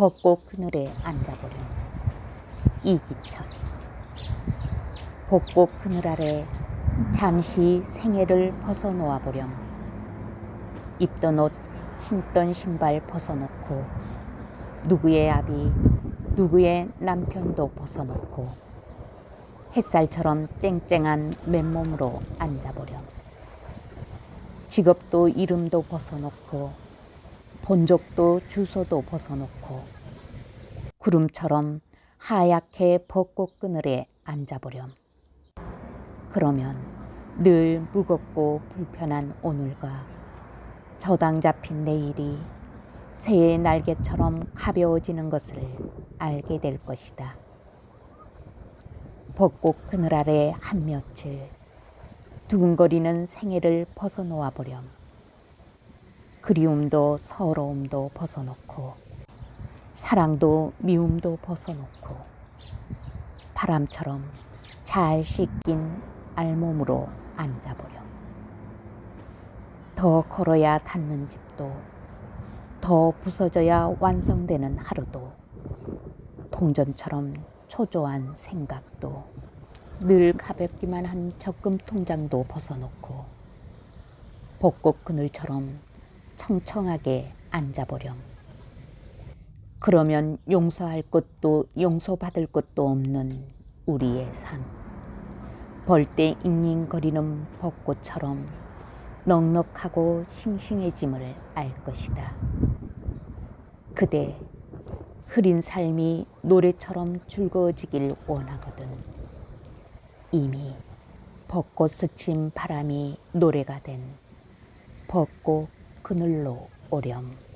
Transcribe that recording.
벚꽃 그늘에 앉아보렴 이기철 벚꽃 그늘 아래 잠시 생애를 벗어놓아 보렴. 입던 옷 신던 신발 벗어놓고 누구의 아비 누구의 남편도 벗어놓고 햇살처럼 쨍쨍한 맨몸으로 앉아보렴. 직업도 이름도 벗어놓고 본적도 주소도 벗어놓고 구름처럼 하얗게 벚꽃 그늘에 앉아보렴. 그러면 늘 무겁고 불편한 오늘과 저당 잡힌 내일이 새의 날개처럼 가벼워지는 것을 알게 될 것이다. 벚꽃 그늘 아래 한 며칠 두근거리는 생애를 벗어놓아 보렴. 그리움도 서러움도 벗어놓고 사랑도 미움도 벗어놓고 바람처럼 잘 씻긴 알몸으로 앉아보렴. 더 걸어야 닿는 집도 더 부서져야 완성되는 하루도 동전처럼 초조한 생각도 늘 가볍기만 한 적금 통장도 벗어놓고 벚꽃 그늘처럼 청청하게 앉아보렴. 그러면 용서할 것도 용서받을 것도 없는 우리의 삶. 벌떼 잉잉거리는 벚꽃처럼 넉넉하고 싱싱해짐을 알 것이다. 그대 흐린 삶이 노래처럼 즐거워지길 원하거든. 이미 벚꽃 스친 바람이 노래가 된 벚꽃 그늘로 오렴.